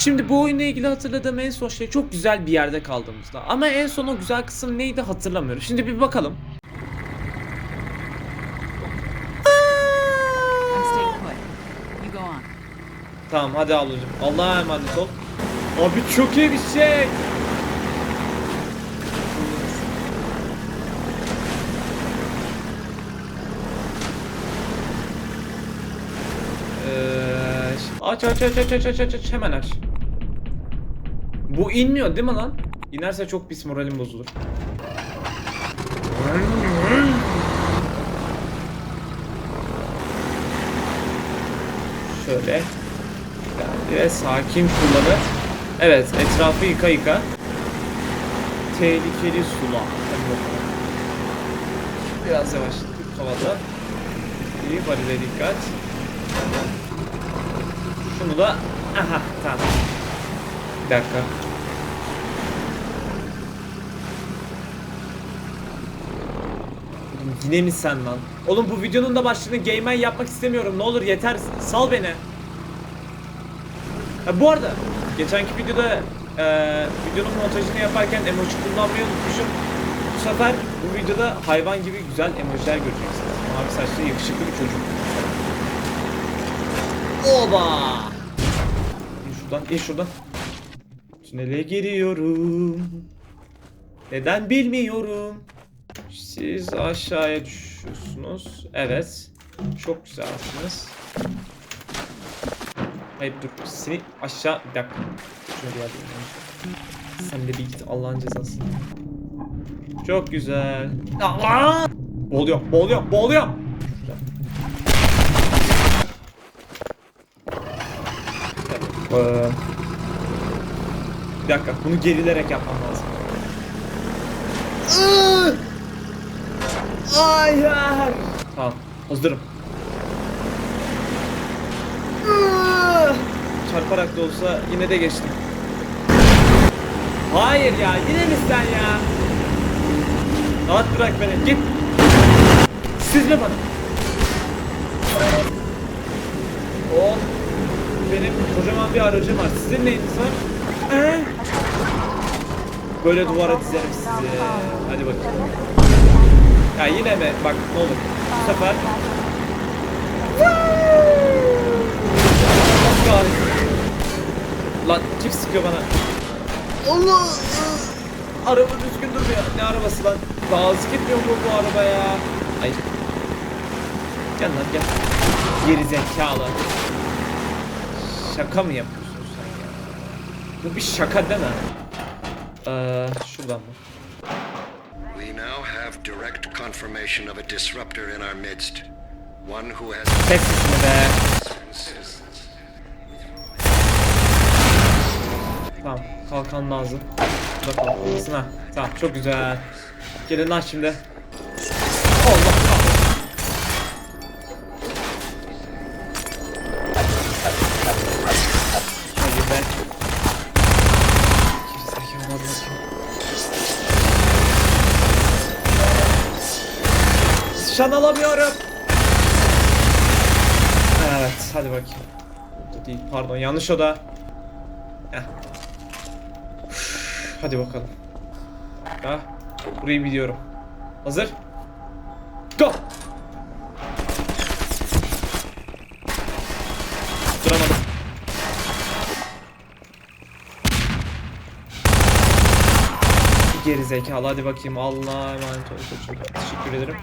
Şimdi bu oyunla ilgili hatırladığım en son şey çok güzel bir yerde kaldığımızda. Ama en son o güzel kısım neydi hatırlamıyorum. Şimdi bir bakalım. Tamam hadi ablacım. Allah'a emanet ol. Abi çok iyi bir şey. Ee, aç aç aç aç aç aç aç hemen aç. Bu inmiyor değil mi lan? İnerse çok pis moralim bozulur. Şöyle geldi ve sakin kullanır. Evet etrafı yıka yıka. Tehlikeli sular. Biraz yavaş havada. İyi varile dikkat. Şunu da aha tamam. Bir dakika. Yine mi sen lan? Oğlum bu videonun da başlığını Gayman yapmak istemiyorum. Ne olur yeter. Sal beni. Ha, bu arada geçenki videoda eee videonun montajını yaparken emoji kullanmayı unutmuşum. Bu sefer bu videoda hayvan gibi güzel emojiler göreceksiniz. Mavi saçlı yakışıklı bir çocuk. Oba! İn şuradan, in şuradan. Tünele giriyorum. Neden bilmiyorum. Siz aşağıya düşüyorsunuz. Evet. Çok güzelsiniz. Hayır dur. Seni aşağı... Bir dakika. Şöyle edeyim. Sen de bir git Allah'ın cezası. Çok güzel. Aa! Boğuluyor, boğuluyor, boğuluyor. Ee, bir dakika, bunu gerilerek yapmam lazım. Hayır. Tamam, hazırım. Çarparak da olsa yine de geçtim. Hayır ya, yine mi sen ya? Rahat bırak beni, git. Sizle bana. O benim kocaman bir aracım var. Sizin neyiniz var? Ee? Böyle duvara dizerim sizi. Hadi bakayım. Ya yine mi? Bak ne olur. Bu sefer. Lan kim sıkıyor bana? Allah! Araba düzgün durmuyor. Ne arabası lan? Daha hızlı gitmiyor mu bu araba ya? Hayır. Gel lan gel. Geri zekalı. Şaka mı yapıyorsun sen ya? Bu bir şaka değil mi? Ee, şuradan mı? Have direct confirmation of a disruptor in our midst. One who has Kes sesini be. Tamam, kalkan lazım. Kalkansın ha. Tamam, çok güzel. Gelin lan şimdi. Şan alamıyorum. Evet, hadi bakayım. Burada değil, pardon yanlış oda. Heh. Hadi bakalım. Ha, burayı biliyorum. Hazır? Go! Duramadım. Geri zekalı hadi bakayım Allah'a emanet ol çocuğum. Teşekkür ederim.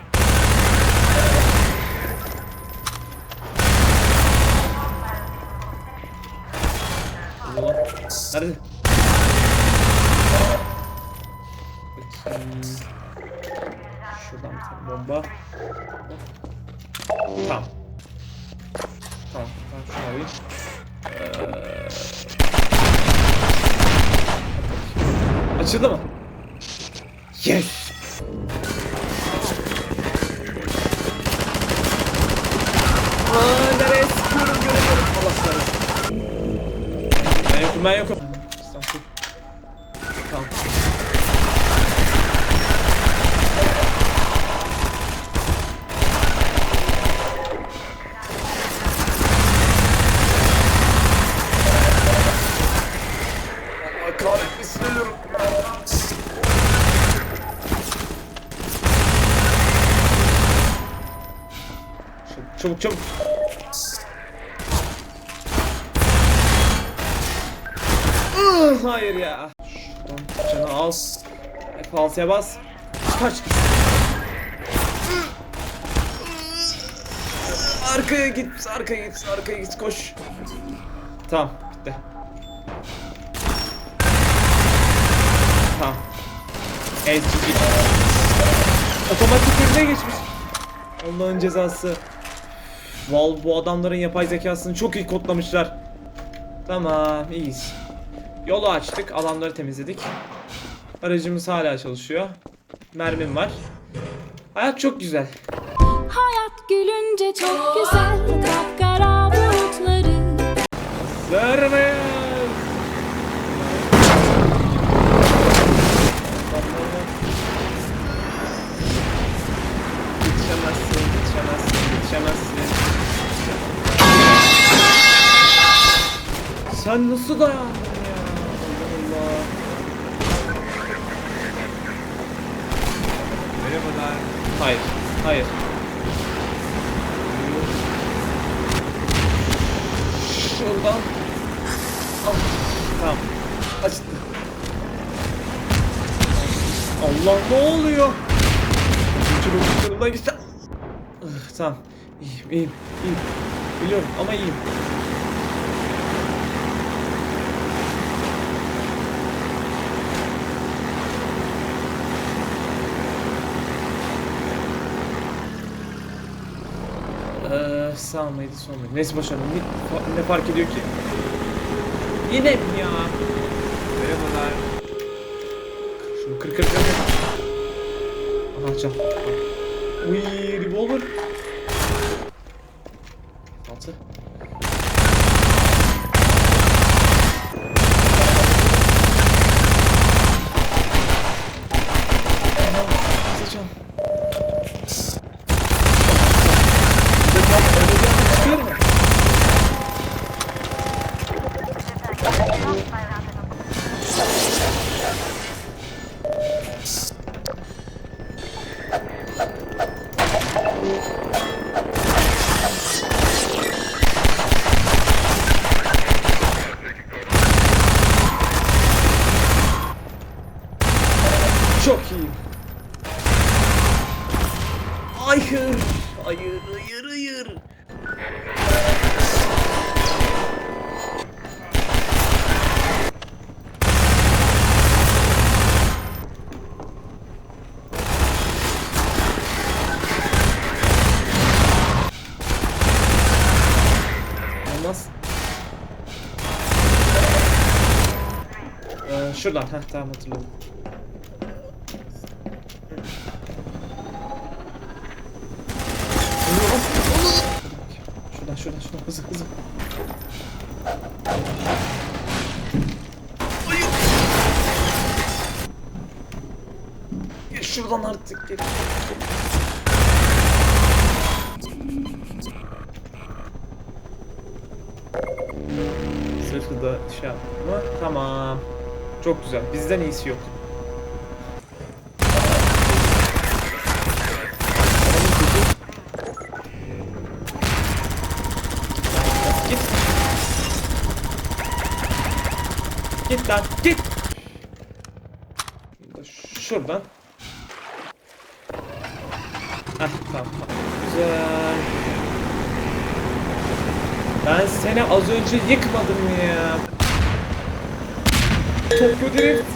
Nerede? Bakayım. Şuradan bir tane bomba. Tamam. Tamam. Ben şunu alayım. Ee... Açıldı mı? Yes! Dur ben yokum. Sakin. Kalk. Allah kahretmesin ölüyorum. Çabuk çabuk. Hayır ya. Şuradan canı al. F6'ya bas. Kaç. Arkaya git, arkaya git, arkaya git, koş. Tamam, bitti. Tamam. SGG. Otomatik yerine geçmiş. Allah'ın cezası. Valve bu adamların yapay zekasını çok iyi kodlamışlar. Tamam, iyiyiz. Yolu açtık, alanları temizledik. Aracımız hala çalışıyor. Mermim var. Hayat çok güzel. Hayat gülünce çok güzel Kapkara bulutları Zırhımız. Yetişemezsin, yetişemezsin, yetişemezsin. Sen nasıl dayandın ya? Allah Allah. Merhabalar. Hayır. Şuradan. Al. Tamam. Açtı. Allah ne oluyor? Uçurum uçurumdan gitse. Ah, Tamam. İyiyim, iyiyim, iyiyim. Biliyorum ama iyiyim. Eee sağ mıydı sol muydu? Neyse boşver. Ne, ne fark ediyor ki? Yine mi ya? Merhabalar. Şunu kır kır kır. Aha can. Uy revolver. Altı. Hayır. Hayır, hayır, hayır. Olmaz. Ee, şuradan, heh tamam hatırladım. Şuradan şuradan şuradan hızlı hızlı. Şuradan artık gel. Sırfı da şey yaptı mı? Tamam. Çok güzel. Bizden iyisi yok. Git. Git lan git. Şuradan. Heh tamam. Güzel. Ben seni az önce yıkmadım ya? Tokyo Drift.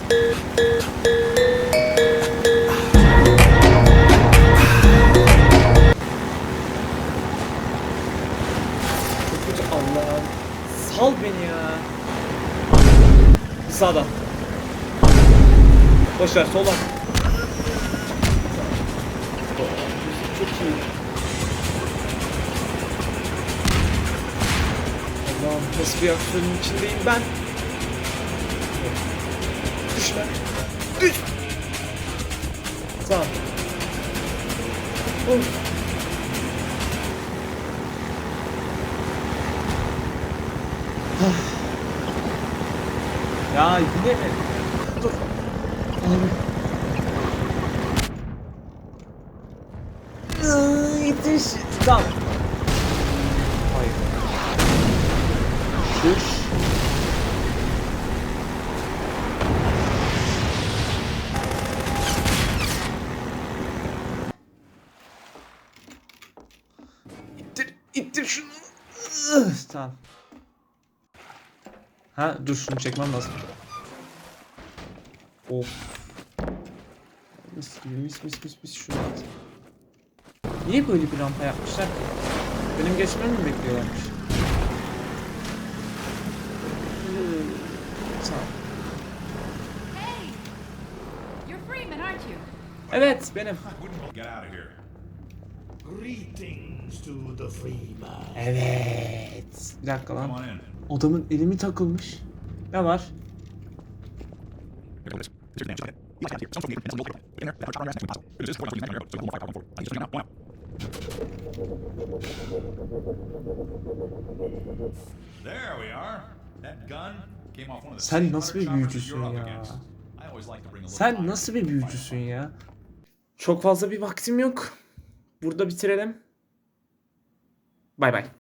Sağdan. Boş ver soldan. Çok iyi. Allah'ım nasıl bir aksiyonun içindeyim ben. Düşme. Düş. Tamam. Of. Ya yine mi? dur. Abi. Iıı, Yetiş. Tamam. Hayır. Düş. İttir, ittir şunu. Tamam. Ha dur şunu çekmem lazım. Of. Mis gibi mis mis mis mis şunu at. Niye böyle bir rampa yapmışlar ki? Benim geçmemi mi bekliyorlarmış? Iı, Tamam. Hey! You're Freeman, aren't you? Evet benim. Evet. Bir dakika lan. Adamın elimi takılmış. Ne var? Sen nasıl bir büyücüsün ya? Sen nasıl bir büyücüsün ya? Çok fazla bir vaktim yok. Burada bitirelim. Bay bay.